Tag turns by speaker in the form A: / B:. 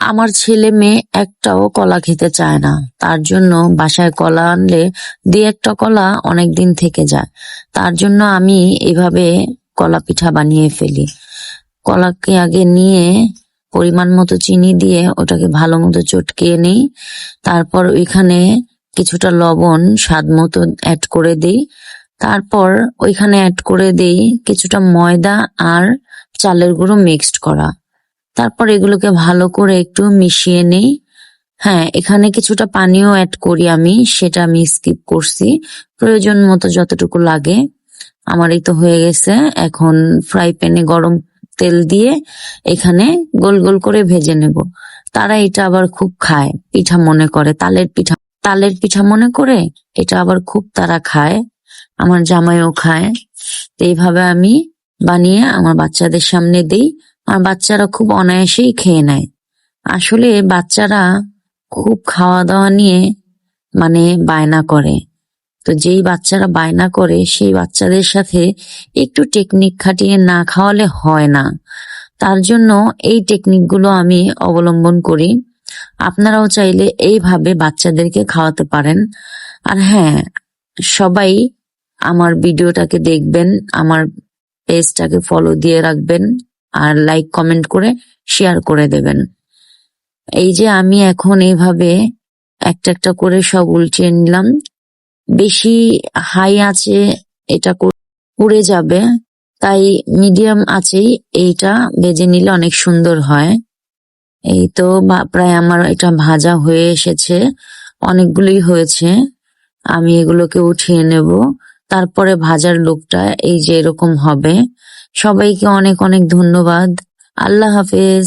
A: আমার ছেলে মেয়ে একটাও কলা খেতে চায় না। তার জন্য বাসায় কলা আনলে দুই একটা কলা অনেক দিন থেকে যায়। তার জন্য আমি এভাবে কলা পিঠা বানিয়ে ফেলি। কলাকে আগে নিয়ে পরিমাণ মতো চিনি দিয়ে ওটাকে ভালো মতো চটকিয়ে নিই। তারপর ওইখানে কিছুটা লবণ স্বাদ মতো অ্যাড করে দিই। তারপর ওইখানে অ্যাড করে দিই কিছুটা ময়দা আর চালের গুঁড়ো মিক্সড করা। তারপর এগুলোকে ভালো করে একটু মিশিয়ে নেই। হ্যাঁ এখানে কিছুটা পানিও অ্যাড করি আমি, সেটা আমি স্কিপ করছি। প্রয়োজন মতো যতটুকু লাগে। আমার এই তো হয়ে গেছে। এখন ফ্রাই প্যানে গরম তেল দিয়ে এখানে গোল গোল করে ভেজে নেব। তারা এটা আবার খুব খায়, পিঠা মনে করে। তালের পিঠা তালের পিঠা মনে করে? এটা আবার খুব তারা খায়। আমার জামাইও খায়। তো এইভাবে আমি বানিয়ে আমার বাচ্চাদের সামনে দিই। আর বাচ্চারা খুব অনায়াসেই খেয়ে নেয়। আসলে বাচ্চারা খুব খাওয়া দাওয়া নিয়ে মানে বায়না করে। তো যেই বাচ্চারা বায়না করে, সেই বাচ্চাদের সাথে একটু টেকনিক খাটিয়ে না খাওয়ালে হয় না। তার জন্য এই টেকনিকগুলো আমি অবলম্বন করি। আপনারাও চাইলে এইভাবে বাচ্চাদেরকে খাওয়াতে পারেন। আর হ্যাঁ সবাই আমার ভিডিওটাকে দেখবেন, আমার পেজটাকে ফলো দিয়ে রাখবেন। আর লাইক কমেন্ট করে শেয়ার করে দেবেন। এই যে আমি এখন এইভাবে একটা একটা করে সব উল্টিয়ে নিলাম। বেশি হাই আছে, এটা পুড়ে যাবে, তাই মিডিয়াম আছেই, এইটা ভেজে নিলে অনেক সুন্দর হয়। এই তো প্রায় আমার এটা ভাজা হয়ে এসেছে, অনেকগুলোই হয়েছে, আমি এগুলোকে উঠিয়ে নেব। তারপরে ভাজার লোকটা এই যে এরকম হবে। সবাইকে অনেক অনেক ধন্যবাদ। আল্লাহ হাফেজ।